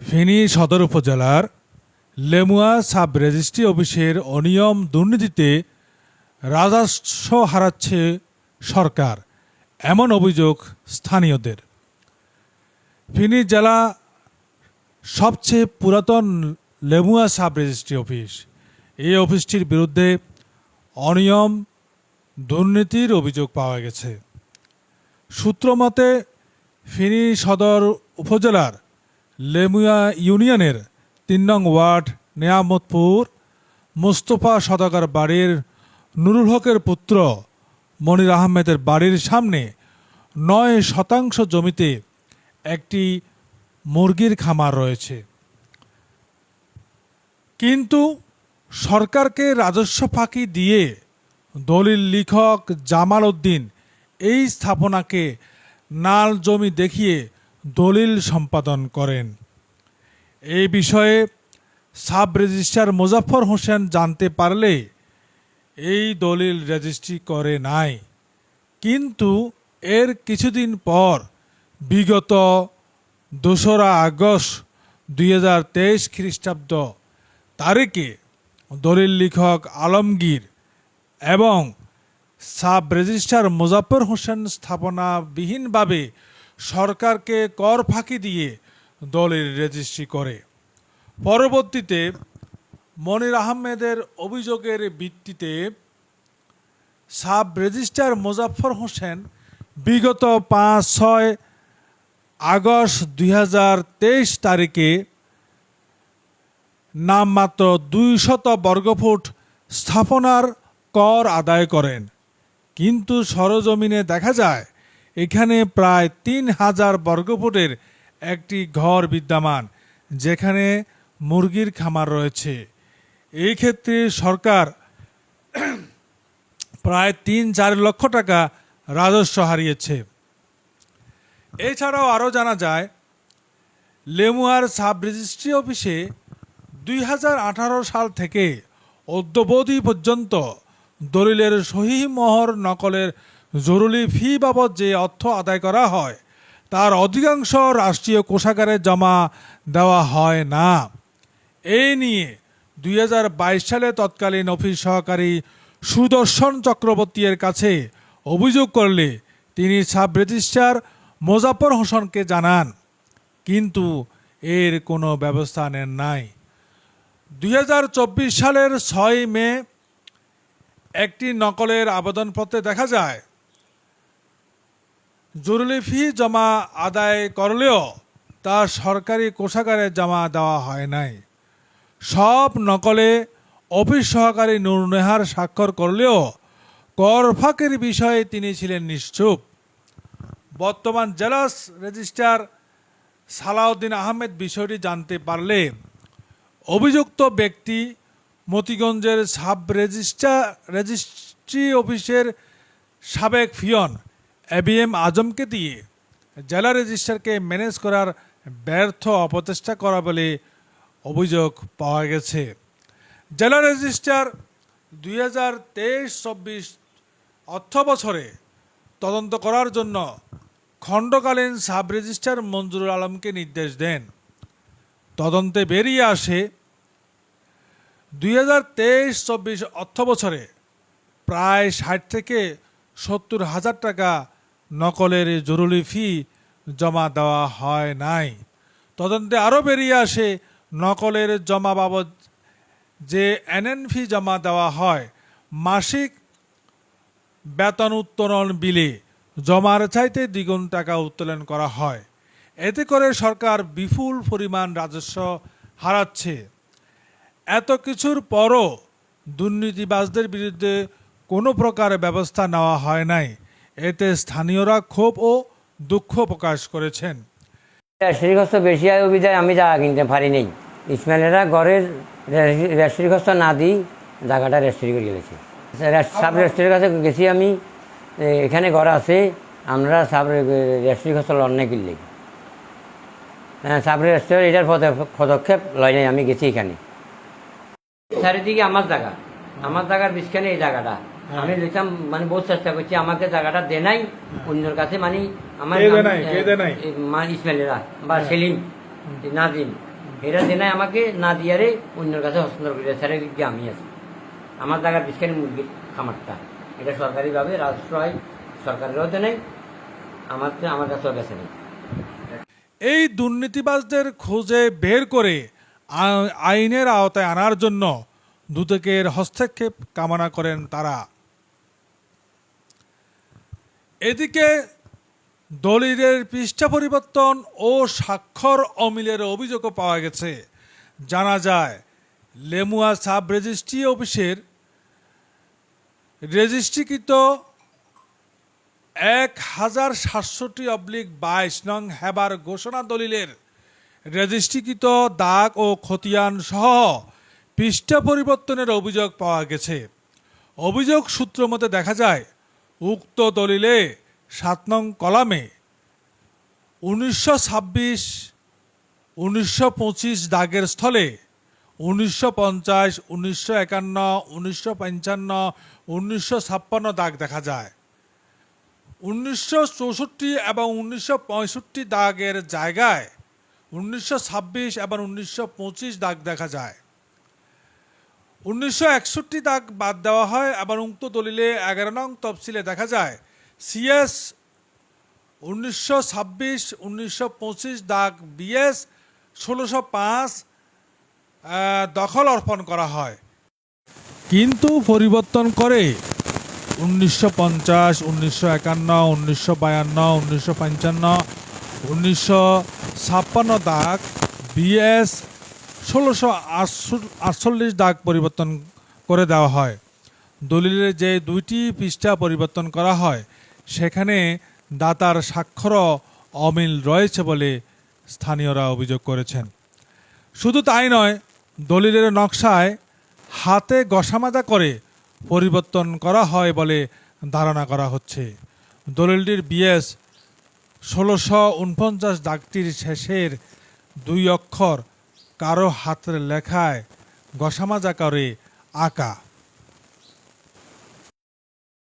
ফেনী সদর উপজেলার Lemua sub registry অফিসের অনিয়ম দুর্নীতিতে রাজস্ব হারাচ্ছে সরকার, এমন অভিযোগ স্থানীয়দের। ফেনী জেলা সবচেয়ে পুরাতন লেমুয়া সাব রেজিস্ট্রি অফিস। এই অফিসটির বিরুদ্ধে অনিয়ম দুর্নীতির অভিযোগ পাওয়া গেছে। সূত্রমতে, ফেনী সদর উপজেলার লেমুয়া ইউনিয়নের তিন নং ওয়ার্ড, নেয়ামতপুর, মোস্তফা সদাগর বাড়ির নুরুল হকের পুত্র মনির আহমেদের বাড়ির সামনে নয় শতাংশ জমিতে একটি মুরগির খামার রয়েছে। কিন্তু সরকারকে রাজস্ব ফাঁকি দিয়ে দলিল লিখক জামাল উদ্দিন এই স্থাপনাকে নাল জমি দেখিয়ে দলিল সম্পাদন করেন। এই বিষয়ে সাব রেজিস্ট্রার মুজাফর হোসেন জানতে পারলে এই দলিল রেজিস্ট্রি করে নাই। কিন্তু এর কিছুদিন পর, বিগত দোসরা আগস্ট দুই হাজার তেইশ খ্রিস্টাব্দ তারিখে দলিল লেখক আলমগীর এবং সাব রেজিস্ট্রার মুজাফর হোসেন স্থাপনাবিহীনভাবে সরকারকে কর ফাঁকি দিয়ে দলের রেজিস্ট্রি করে। পরবর্তীতে মনির আহমেদের অভিযোগের ভিত্তিতে সাব রেজিস্ট্রার মুজাফর হোসেন বিগত পাঁচ ছয় আগস্ট দুই হাজার তেইশ তারিখে নামমাত্র দুইশত বর্গফুট স্থাপনার কর আদায় করেন। কিন্তু সরজমিনে দেখা যায় এখানে প্রায় তিন হাজার বর্গফুটের একটি ঘর বিদ্যমান, যেখানে মুরগির খামার রয়েছে। এই ক্ষেত্রে সরকার প্রায় তিন চার লক্ষ টাকা রাজস্ব হারিয়েছে। এছাড়াও আরও জানা যায়, লেমুয়ার সাব রেজিস্ট্রি অফিসে দুই হাজার আঠারো সাল থেকে অদ্যবধি পর্যন্ত দলিলের সহি মোহর নকলের জরুরি ফি বাবদ যে অর্থ আদায় করা হয়, তার অধিকাংশ রাষ্ট্রীয় কোষাগারে জমা দেওয়া হয় না। এই নিয়ে দুই হাজার বাইশ সালে তৎকালীন অফিস সহকারী সুদর্শন চক্রবর্তীর কাছে অভিযোগ করলে তিনি সাব রেজিস্ট্রার মোজাফর হোসেনকে জানান, কিন্তু এর কোনো ব্যবস্থা নেন নাই। দুই হাজার চব্বিশ সালের ছয় মে একটি নকলের আবেদনপত্রে দেখা যায় জরুরি ফি জমা আদায় করলেও তা সরকারি কোষাগারে জমা দেওয়া হয় নাই। সব নকলে অফিস সহকারী নূর নেহার স্বাক্ষর করলেও কর ফাঁকের বিষয়ে তিনি ছিলেন নিশ্চুপ। বর্তমান জেলা রেজিস্ট্রার সালাউদ্দিন আহমেদ বিষয়টি জানতে পারলে অভিযুক্ত ব্যক্তি মতিগঞ্জের সাব রেজিস্ট্রার রেজিস্ট্রি অফিসের সাবেক ফিয়ন এবিএম আজমকে দিয়ে জেলা রেজিস্ট্রারকে ম্যানেজ করার ব্যর্থ অপচেষ্টা করা বলে অভিযোগ পাওয়া গেছে। জেলা রেজিস্ট্রার দুই হাজার তেইশ চব্বিশ অর্থ বছরে তদন্ত করার জন্য খণ্ডকালীন সাব রেজিস্ট্রার মঞ্জুরুল আলমকে নির্দেশ দেন। তদন্তে বেরিয়ে আসে দুই হাজার তেইশ চব্বিশ অর্থ বছরে প্রায় ষাট থেকে সত্তর হাজার টাকা নকলের জরুরি ফি জমা দেওয়া হয় নাই। তদন্তে আরও বেরিয়ে আসে, নকলের জমা বাবদ যে এনএন ফি জমা দেওয়া হয়, মাসিক বেতন উত্তোলন বিলে জমার চাইতে দ্বিগুণ টাকা উত্তোলন করা হয়। এতে করে সরকার বিপুল পরিমাণ রাজস্ব হারাচ্ছে। এত কিছুর পরও দুর্নীতিবাজদের বিরুদ্ধে কোনো প্রকার ব্যবস্থা নেওয়া হয় নাই। এতে স্থানীয়রা ক্ষোভ ও দুঃখ প্রকাশ করেছেন। রেশরি খরচ বেশি আয় অভিযায় আমি জায়গা কিনতে পারি নেই। ইসমাইলেরা ঘরের খরচ না দিই জায়গাটা রেস্ট্রি করে গেছে সাব রেস্ট্রির কাছে গেছি আমি এখানে ঘর আছে, আমরা সাব রেস্ট্রি খরচ লড়নে কিনলে হ্যাঁ সাব রেস্ট্রির এটার পদক্ষেপ লয় নাই, আমি গেছি এখানে। চারিদিকে আমার জায়গা। আমার জায়গার বিছখানে এই জায়গাটা। আমি লইতাম মানে বহুত চেষ্টা করছি আমাকে জায়গাটা দে নাই অন্যর কাছে মানে আমার দে নাই? দে নাই? ইসমাইলেরা বা সেলিম নাজিম। এরা দেনায় আমাকে না দিয়ারে অন্যের কাছে হস্তান্তর করে স্যারের দিকে আমি আছি। আমার জায়গার বিস্কারি মুরগির খামারটা। এটা সরকারিভাবে রাজস্ব হয় সরকারেরও দেয় আমার আমার কাছেও বেছে নেই। এই দুর্নীতিবাজদের খোঁজে বের করে আইনের আওতায় আনার জন্য দুদকের হস্তক্ষেপ কামনা করেন তারা। এদিকে দলিলের পৃষ্ঠা পরিবর্তন ও স্বাক্ষর অমিলের অভিযোগও পাওয়া গেছে। জানা যায়, লেমুয়া সাব রেজিস্ট্রি অফিসের রেজিস্ট্রিকৃত এক হাজার সাতষট্টি অবলিক বাইশ নং হেবার ঘোষণা দলিলের রেজিস্ট্রিকৃত দাগ ও খতিয়ান সহ পৃষ্ঠা পরিবর্তনের অভিযোগ পাওয়া গেছে। অভিযোগ সূত্র মতে দেখা যায়, উক্ত দলিলে সাত নং কলামে উনিশশো ছাব্বিশ, উনিশশো পঁচিশ দাগের স্থলে উনিশশো পঞ্চাশ, উনিশশো একান্ন, উনিশশো পঞ্চান্ন, উনিশশো ছাপ্পান্ন দাগ দেখা যায়। উনিশশো চৌষট্টি এবং উনিশশো পঁয়ষট্টি দাগের জায়গায় উনিশশো ছাব্বিশ এবং উনিশশো পঁচিশ দাগ দেখা যায়। উনিশশো একষট্টি দাগ বাদ দেওয়া হয় এবং উক্ত দলিলে এগারো নং তফসিলে দেখা যায়, সিএস উনিশশো ছাব্বিশ, উনিশশো পঁচিশ দাগ বিএস ষোলোশো পাঁচ দখল অর্পণ করা হয়। কিন্তু পরিবর্তন করে উনিশশো পঞ্চাশ, উনিশশো একান্ন, উনিশশো বায়ান্ন, উনিশশো পঞ্চান্ন, উনিশশো ছাপ্পান্ন দাগ বিএস ষোলোশো আটচল্লিশ দাগ পরিবর্তন করে দেওয়া হয়। দলিলের যে দুইটি পৃষ্ঠা পরিবর্তন করা হয়, সেখানে দাতার স্বাক্ষরও অমিল রয়েছে বলে স্থানীয়রা অভিযোগ করেছেন। শুধু তাই নয়, দলিলের নকশায় হাতে গসামাজা করে পরিবর্তন করা হয় বলে ধারণা করা হচ্ছে। দলিলটির বিএস ষোলোশো উনপঞ্চাশ দাগটির শেষের দুই অক্ষর কারও হাতের লেখায় গসামাজা করে আঁকা।